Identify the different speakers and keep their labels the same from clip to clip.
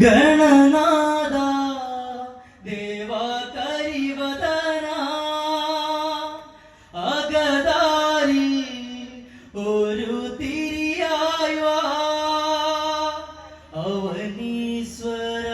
Speaker 1: ഗണനാഥ ദേവ കരിവദന ഒരു തിരിയായി അവനീശ്വര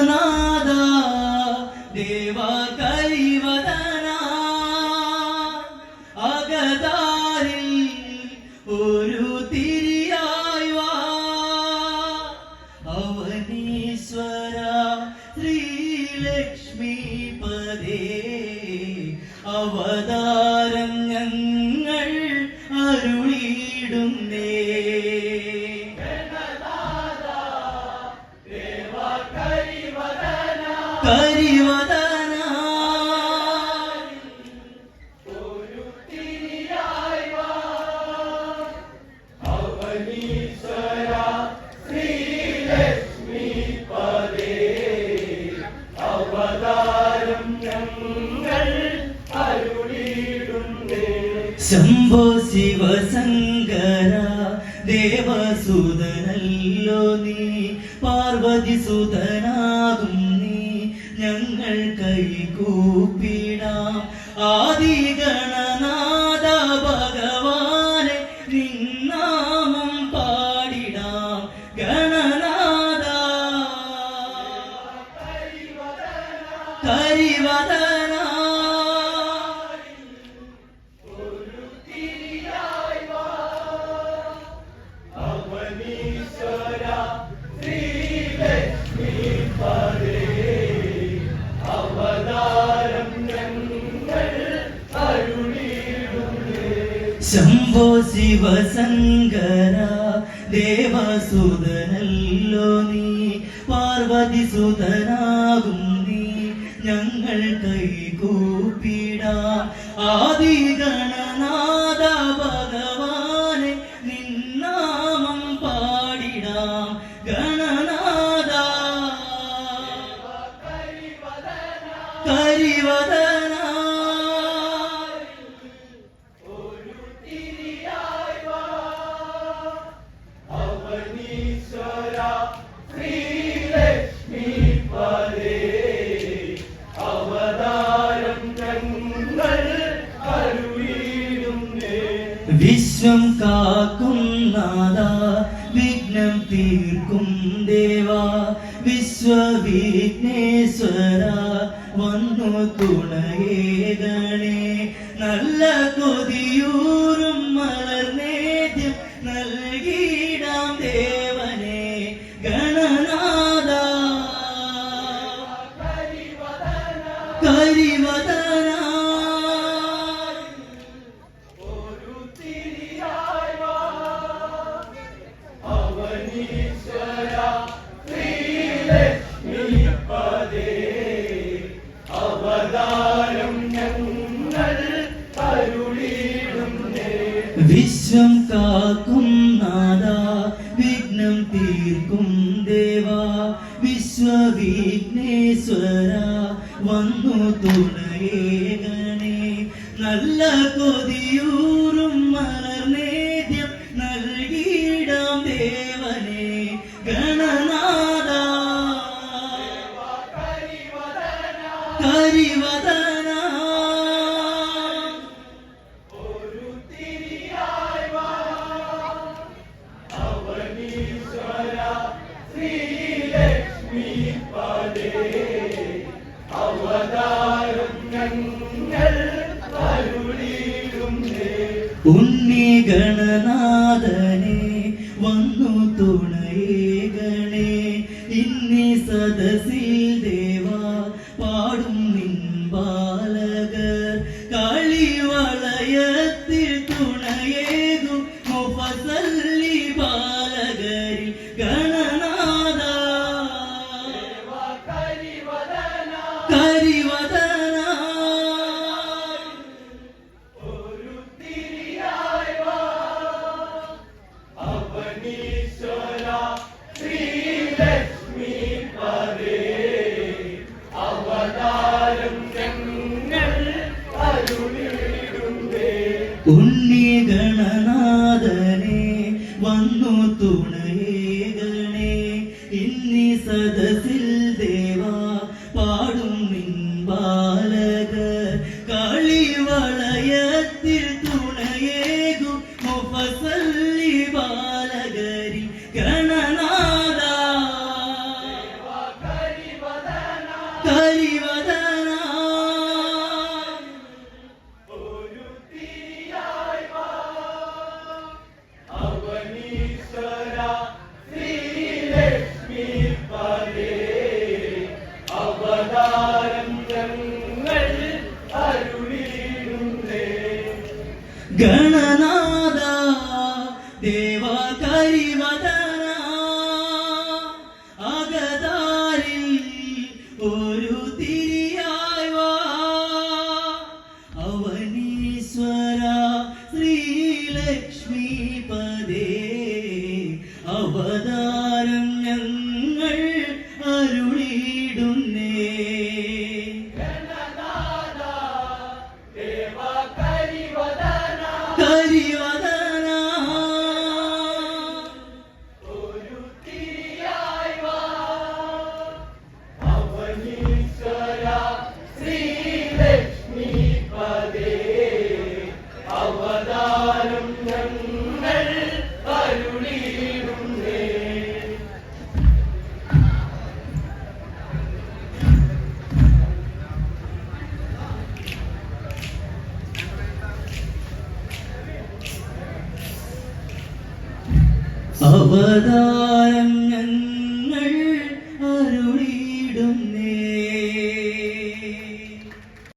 Speaker 1: ശംഭോ ശിവശങ്കര ദേവസുതനല്ലോ നീ പാർവതി സുതനാകും കൈകൂപ്പിടാം ആദി ശംഭോ ശിവശങ്കര ദേവസുതനല്ലോ നീ പാർവതി സുതനാകും നീ ഞങ്ങൾ കൈകൂപ്പിടാം. ആദി ഗണനാഥ വിശ്വം കാക്കും നാഥ വിഘ്നം തീർക്കും ദേവാ. വിശ്വവിഘ്നേശ്വര വന്നു തുണയേകണേ നല്ല കൊതിയൂറും മലർനേദ്യം നൽകിയിടാം ദേവനെ ഗണനാഥ കരിവദന കാക്കും നാദ വിഘ്നം തീർക്കും ദേവാ. വിശ്വവിഘ്നേശ്വര വന്നു തുണയേകണേ നല്ല കൊതിയൂറും മലർനേദ്യം നൽകിയിടാം ദേവനെ. ഗണനാഥ കരിവദന ഉണ്ണി ഗണനാഥനെ വന്നു തുണയേകണേ ഇന്നി സദസിൽ ദേവ കരിവദന അകതാരിൽ ഒരു തിരിയായി വാ അവനീശ്വര ശ്രീലക്ഷ്മി പദേ അവതാരം ഞങ്ങൾ അരുളിയിടുന്നേ കരിവദന അവതാരം ഞങ്ങൾ